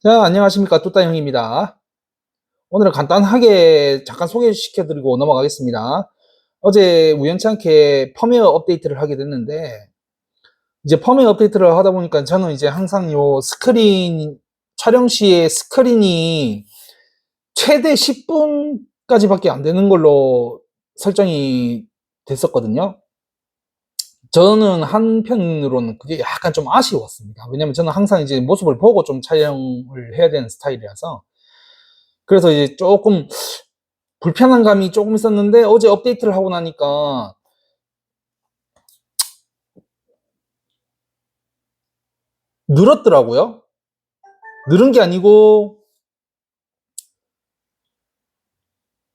자, 안녕하십니까. 뚜따 형입니다. 오늘은 간단하게 잠깐 소개시켜드리고 넘어가겠습니다. 어제 우연찮게 펌웨어 업데이트를 하게 됐는데, 이제 펌웨어 업데이트를 하다 보니까 저는 이제 항상 요 스크린, 촬영 시에 스크린이 최대 10분까지밖에 안 되는 걸로 설정이 됐었거든요. 저는 한편으로는 그게 약간 좀 아쉬웠습니다. 왜냐면 저는 항상 이제 모습을 보고 좀 촬영을 해야 되는 스타일이라서. 그래서 이제 조금 불편한 감이 조금 있었는데 어제 업데이트를 하고 나니까 늘었더라고요. 늘은 게 아니고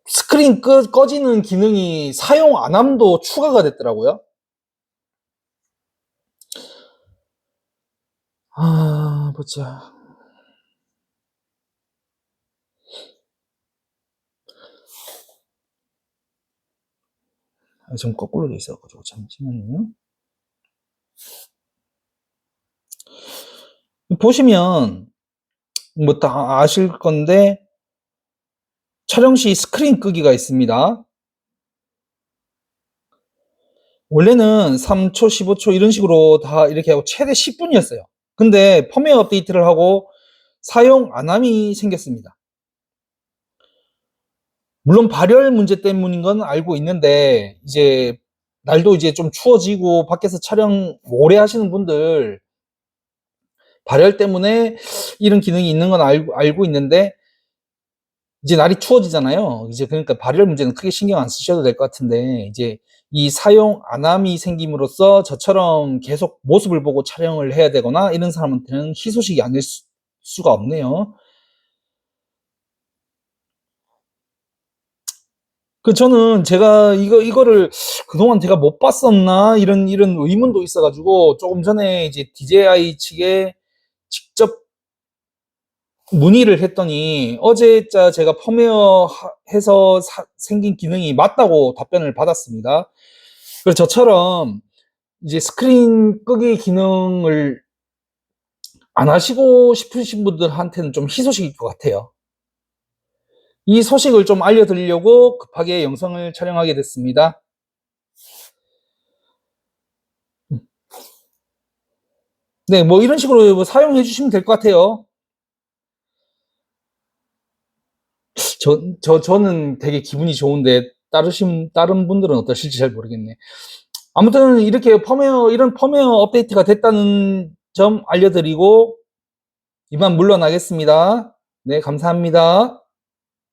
스크린 꺼, 꺼지는 기능이 사용 안 함도 추가가 됐더라고요. 아, 보자. 아, 좀 거꾸로 돼 있어가지고, 잠시만요. 보시면, 뭐 다 아실 건데, 촬영 시 스크린 끄기가 있습니다. 원래는 3초, 15초 이런 식으로 다 이렇게 하고 최대 10분이었어요. 근데 펌웨어 업데이트를 하고 사용 안함이 생겼습니다. 물론 발열 문제 때문인 건 알고 있는데 이제 날도 이제 좀 추워지고 밖에서 촬영 오래 하시는 분들 발열 때문에 이런 기능이 있는 건 알고, 알고 있는데 이제 날이 추워지잖아요. 이제 그러니까 발열 문제는 크게 신경 안 쓰셔도 될 것 같은데 이제 이 사용 안함이 생김으로써 저처럼 계속 모습을 보고 촬영을 해야 되거나 이런 사람한테는 희소식이 아닐 수, 수가 없네요. 그 저는 제가 이거 이거를 그동안 제가 못 봤었나 이런 이런 의문도 있어가지고 조금 전에 이제 DJI 측에 직접 문의를 했더니 어제자 제가 펌웨어 하- 해서 사- 생긴 기능이 맞다고 답변을 받았습니다. 그래서 저처럼 이제 스크린 끄기 기능을 안 하시고 싶으신 분들한테는 좀 희소식일 것 같아요. 이 소식을 좀 알려드리려고 급하게 영상을 촬영하게 됐습니다. 네, 뭐 이런 식으로 뭐 사용해 주시면 될 것 같아요. 저, 저, 저는 되게 기분이 좋은데, 다르신, 다른 분들은 어떠실지 잘 모르겠네. 아무튼 이렇게 펌웨어, 이런 펌웨어 업데이트가 됐다는 점 알려드리고, 이만 물러나겠습니다. 네, 감사합니다.